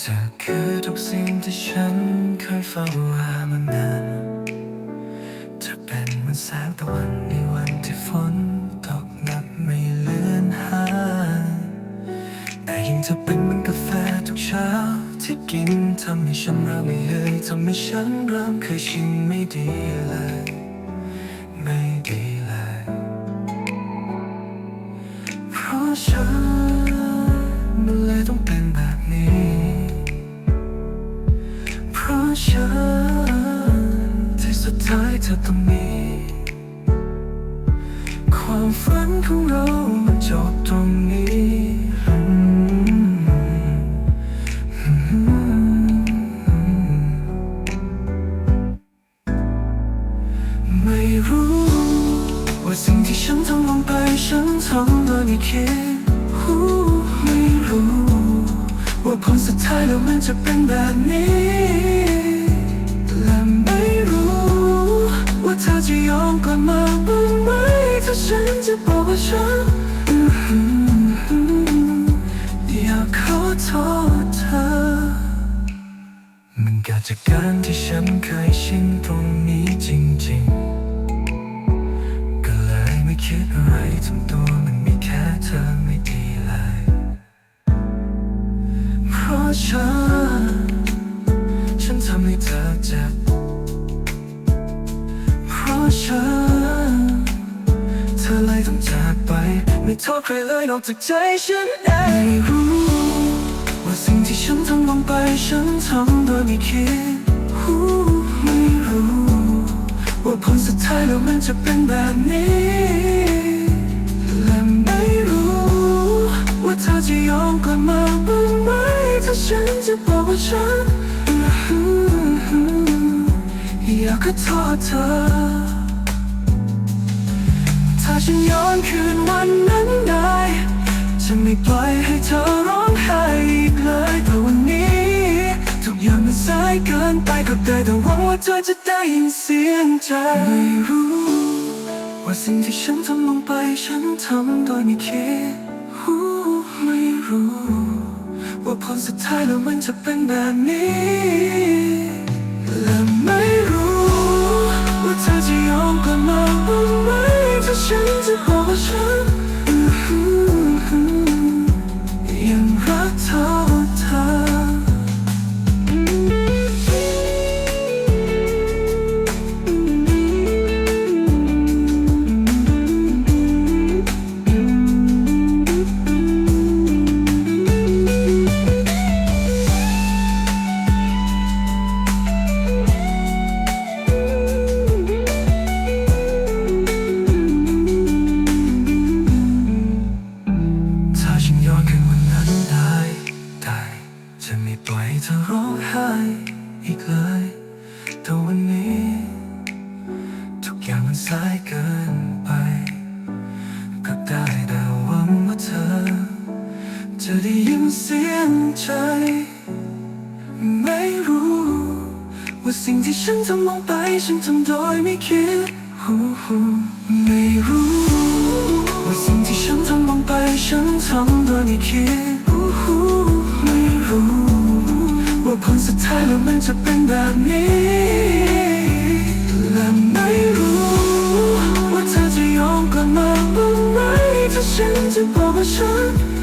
เธอคือทุกสิ่งที่ฉันเคยเฝ้ารอมานานเธอเป็นเหมือนแสงตะวันในวันที่ฝนตกหนักไม่เลือนหายแต่ยิ่งเธอเป็นเหมือนกาแฟทุกเช้าที่กินทำให้ฉันเริ่มไม่เหนื่ยทำให้ฉันเริ่มเคยชินไม่ดีเลยไม่ดีเลยเพราะฉัน ธอต้องมี ความฝันของเรามันจบตรงนี้ไม่รู้ ว่าสิ่งที่ฉันทำลงไปฉันทำโดยไม่คิดไม่รู้ ว่าผลสุดท้ายแล้วมันจะเป็นแบบนี้ จากการที่ฉันเคยชินตรงนี้จริงๆ ก็เลยไม่คิดอะไรทำตัวมันมีแค่เธอไม่ดีเลยเพราะฉันฉันทำให้เธอเจ็บเพราะฉันเธอเลยต้องจากไป ไม่โทษใครเลยนอกจากใจฉันเองรู้ ฉันทำลงไปฉันทำโดยไม่คิดไม่รู้ว่าผลสุดท้ายแล้วมันจะเป็นแบบนี้ และไม่รู้ ว่าเธอจะยอมกลับมาบ้างไหมถ้าฉันจะบอกว่าฉันอื้อหืออยากขอโทษเธอ ถ้าฉันย้อนคืนวันนั้น ก็ได้แต่หวังว่าเธอจะได้ยินเสียงใจไม่รู้ ว่าสิ่งที่ฉันทำลงไปฉันทำโดยไม่คิดไม่รู้ ว่าผลสุดท้ายแล้วมันจะเป็นแบบนี้ และไม่รู้ ว่าเธอจะยอมกลับมาบ้างไหมถ้าฉันจะบอกว่าฉันยังรักเธอ อีกเลยแต่วันนี้ ทุกอย่างมันสายเกินไปก็ได้แต่หวังว่าเธอ จะได้ยินเสียงใจไม่รู้ว่าสิ่งที่ฉันทำลงไป ฉันทำโดยไม่คิดไม่รู้ว่าสิ่งที่ฉันทำลงไป ฉันทำโดยไม่คิด จะเป็นแบบนี้และไม่รู้ว่าเธอจะยอมกลับมาบ้างไหมถ้าฉันจะบอกว่าฉัน